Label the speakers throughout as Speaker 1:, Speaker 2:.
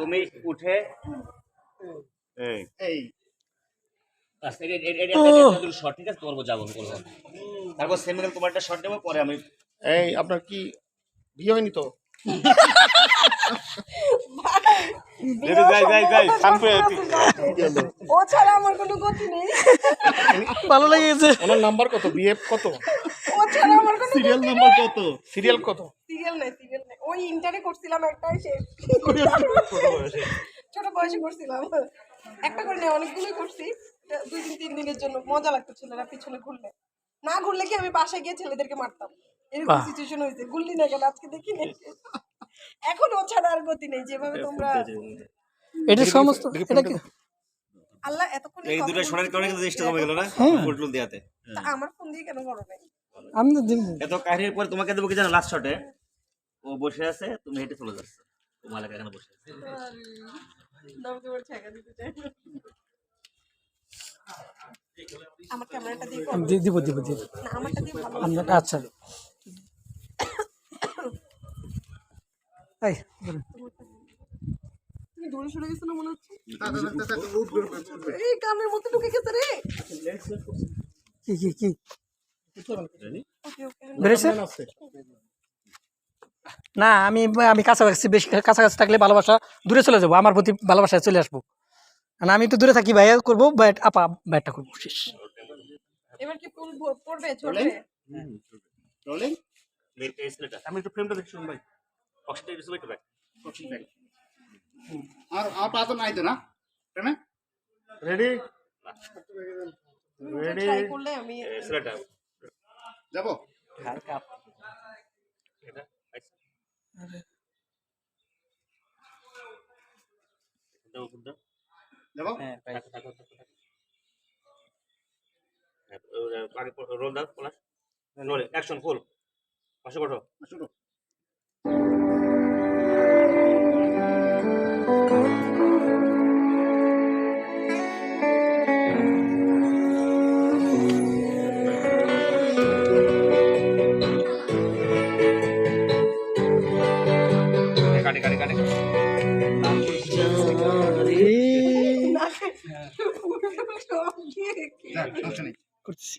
Speaker 1: তুমি উঠে এই। তোমার তারপর সেমিনাল একটা নেব পরে আমি
Speaker 2: এই আপনার কি বিয়ে হয়নি তো?
Speaker 3: ভালো লেগেছে।
Speaker 2: ওনার নাম্বার কত? বিএফ কত?
Speaker 1: সিরিয়াল নাম্বার কত
Speaker 2: সিরিয়াল কত?
Speaker 4: সিরিয়াল নাই সিরিয়াল ওই ইন্টারে করছিলাম একটাই শেষ ছোট বয়সে করছিলাম। একটা করে নেই অনেকগুলোই করছি। দুই দিন তিন দিনের জন্য। মজা লাগতো ছেলেরা পিছনে ঘুরলে। না ঘুরলে কি আমি বাসায় গিয়ে ছেলেদেরকে মারতাম? এরকম সিচুয়েশন হয়েছে। গুল্লি না গেলে আজকে দেখি নেই। এখন ও ছাড়া আর গতি নেই যেভাবে তোমরা
Speaker 3: এটা সমস্ত এটা কি
Speaker 4: আল্লাহ এতক্ষণ
Speaker 1: এই দুটো শোনার কারণে কিন্তু জিনিসটা কমে গেল না? ফুটলুল দেওয়াতে।
Speaker 4: আমার ফোন দিয়ে কেন করো নাই?
Speaker 3: আমি তো দিব
Speaker 1: এত কাহিনীর পরে তোমাকে দেবো কি জানো লাস্ট শটে ও বসে আছে তুমি হেঁটে চলে যাচ্ছ। তোমার এলাকা এখানে বসে আছে।
Speaker 4: আমার ক্যামেরাটা দিয়ে
Speaker 3: দিব দিব দিব।
Speaker 4: আমারটা দিয়ে ভালো
Speaker 3: আচ্ছা। এই
Speaker 4: তুমি দূরে সরে গেছো না মনে হচ্ছে? এই কানের মধ্যে ঢুকে গেছে রে।
Speaker 3: কি কি কি?
Speaker 4: ওকে ওকে
Speaker 3: বেড়েছে না আমি আমি কাছাকাছি বেশি কাছাকাছি থাকলে ভালোবাসা দূরে চলে যাব আমার প্রতি ভালোবাসায় চলে আসব। না আমি তো দূরে থাকি ভাইয়া করব ব্যাট আপা ব্যাটটা করব শেষ।
Speaker 4: এবার কি ফুল পড়বে চলবে?
Speaker 2: রোলিং
Speaker 1: এই ছেলেটা আমি একটু ফ্রেমটা দেখছি ভাই। অক্সিজেন একটু একটু ব্যাক
Speaker 2: আর আর পা তো নাই তো না? তাই রেডি রেডি
Speaker 4: ট্রাই করলে আমি
Speaker 1: এই
Speaker 2: যাব?
Speaker 1: এটা। হ্যাঁ, রোল দাও পলাশ। রোল অ্যাকশন ফুল পাশে করো
Speaker 2: যাক সমস্যা নেই।
Speaker 3: করতেছি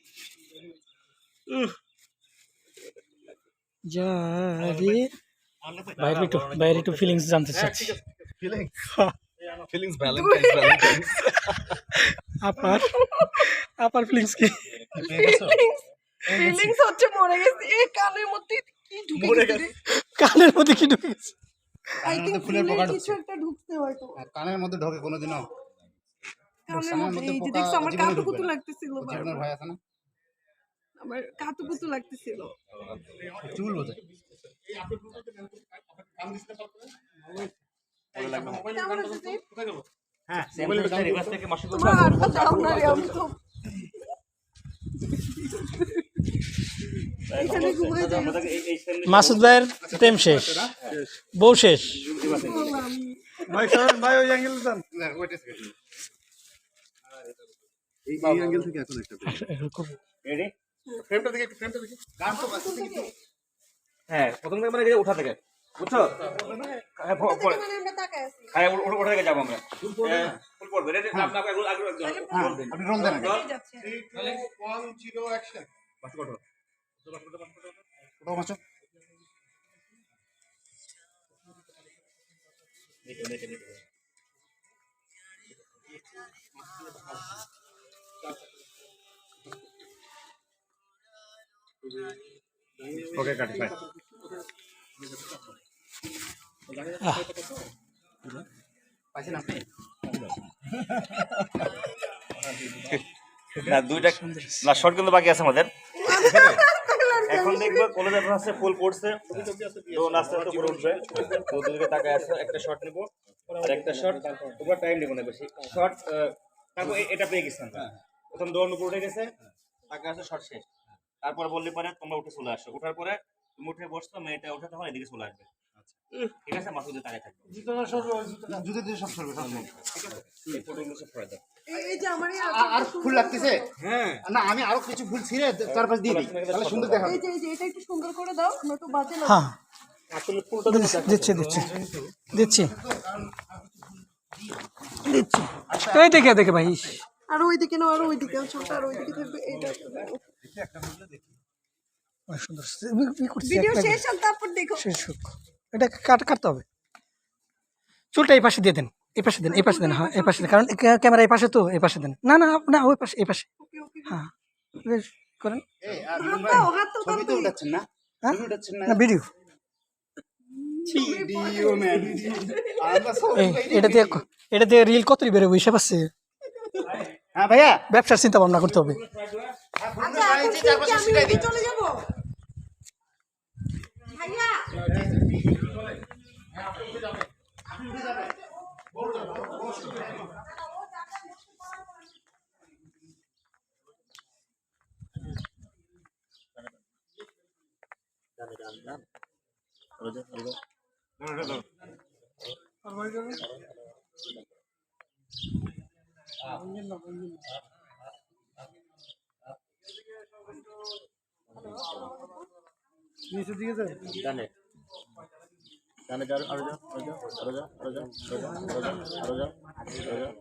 Speaker 3: যারে বাইরে একটু বাইরে একটু ফিলিংস জানতে চাচ্ছি।
Speaker 5: ফিলিংস ভ্যালেন্টাইন্স ভ্যালেন্টাইন্স
Speaker 3: আপার আপার ফিলিংস কি?
Speaker 4: ফিলিংস হচ্ছে মরে গেছে। এই কানের মধ্যে কি ঢুকে গেছে
Speaker 3: কানের মধ্যে কি ঢুকে গেছে?
Speaker 4: আই থিংক
Speaker 2: ফুলের পোকা
Speaker 4: কিছু একটা ঢুকছে হয়তো।
Speaker 2: আর কানের মধ্যে ঢোকে কোনোদিনও
Speaker 4: কানের
Speaker 2: কানের
Speaker 4: মধ্যে
Speaker 2: মধ্যে
Speaker 4: এই যে দেখছ আমার কাতু কুতু লাগতেছিল
Speaker 2: জীবনের
Speaker 4: বারবার।
Speaker 2: আছে না?
Speaker 4: আমার কাতু কুতু লাগতেছিল।
Speaker 2: চুল?
Speaker 1: হ্যাঁ রিভার্স থেকে মাসি
Speaker 4: তো
Speaker 3: মাসুদ ভাইয়ের প্রেম শেষ। বউ শেষ।
Speaker 5: ভাই ভাই ওই অ্যাঙ্গেল এই এই অ্যাঙ্গেল থেকে এখন একটা
Speaker 1: রেডি
Speaker 2: ফ্রেমটা দেখে একটু ফ্রেমটা দেখে। গান তো বাজছে কিন্তু
Speaker 1: হ্যাঁ প্রথম থেকে মানে উঠা থেকে বুঝছ? হ্যাঁ প- পরে।
Speaker 4: মানে
Speaker 1: হ্যাঁ ও- ও- থেকে যাব আমরা। হ্যাঁ, ফুল পড়বে। রেডি আপনি আগে আগে
Speaker 2: হ্যাঁ আপনি রোল দেন আগে।
Speaker 4: এই যাচ্ছে।
Speaker 2: ওয়ান জিরো অ্যাকশন
Speaker 1: মাসি করো।
Speaker 2: ওটাও মাছো
Speaker 1: দেখে দেখে দেখে। ওকে কাটি ফাইন
Speaker 2: পাইছেন আপনি
Speaker 1: না দুইটা না শর্ট কিন্তু বাকি আছে আমাদের। এখন দেখব কলেজের আছে ফুল পড়ছে। তো নাস্তা উঠবে। তো দুদিকে তাকায় আছে একটা শর্ট নেব আর একটা শর্ট তোমরা টাইম নেব না বেশি। শর্ট তারপর এটা পেয়ে গেছেন প্রথম দৌড় উঠে গেছে তাকে আছে শর্ট শেষ। তারপর বললে পরে তোমরা উঠে চলে আসো। উঠার পরে তুমি উঠে বসতো মেয়েটা উঠে তখন এদিকে চলে আসবে। ঠিক আছে মাসুদের তাকায় থাকবে।
Speaker 2: জুতো দিয়ে সব সরবে সব সরবে।
Speaker 1: এই ফটোগুলো সব সরাই দাও।
Speaker 4: এই- এই যে আমার
Speaker 2: আর ফুল লাগতেছে? হ্যাঁ। না আমি আরও কিছু ফুল ছিঁড়ে চারপাশ দিয়ে দিই। তাহলে সুন্দর দেখাবে।
Speaker 4: এই যে এই যে এটা একটু সুন্দর করে দাও বাজে না
Speaker 3: হ্যাঁ।
Speaker 1: আসলে ফুলটা
Speaker 3: দিচ্ছি দিচ্ছি দিচ্ছি। দিচ্ছি। এই দেখে দেখে ভাই
Speaker 4: আর ওইদিকে না আর ওইদিকে আর ওইদিকে থাকবে এইটা
Speaker 3: সুন্দর ই- ই করছি,
Speaker 4: ভিডিও শেষ আর তারপর দেখো।
Speaker 3: শেষ হোক। এটা কাট কাটতে হবে। চুলটা এই পাশে দিয়ে দেন এই পাশে দেন এই পাশে দেন হ্যাঁ এই পাশে দেন কারণ ক্যামেরা এই পাশে তো এই পাশে দেন। না না না ওই পাশে এই পাশে।
Speaker 4: ওকে ওকে
Speaker 3: হ্যাঁ বেশ করেন।
Speaker 2: না?
Speaker 3: হ্যাঁ?
Speaker 2: না?
Speaker 3: ভিডিও। এটা দিয়ে এটা দিয়ে রিল কত বেরোবে হিসাব আছে?
Speaker 2: হ্যাঁ ভাইয়া।
Speaker 3: ব্যবসার চিন্তা ভাবনা করতে হবে।
Speaker 4: আচ্ছা এখন
Speaker 5: নিচের দিকে যাও।
Speaker 1: ডানে। ডানে যা আরও যা আরও যা আরও যা আরও যা আরও যা আরও যা আরও যাও।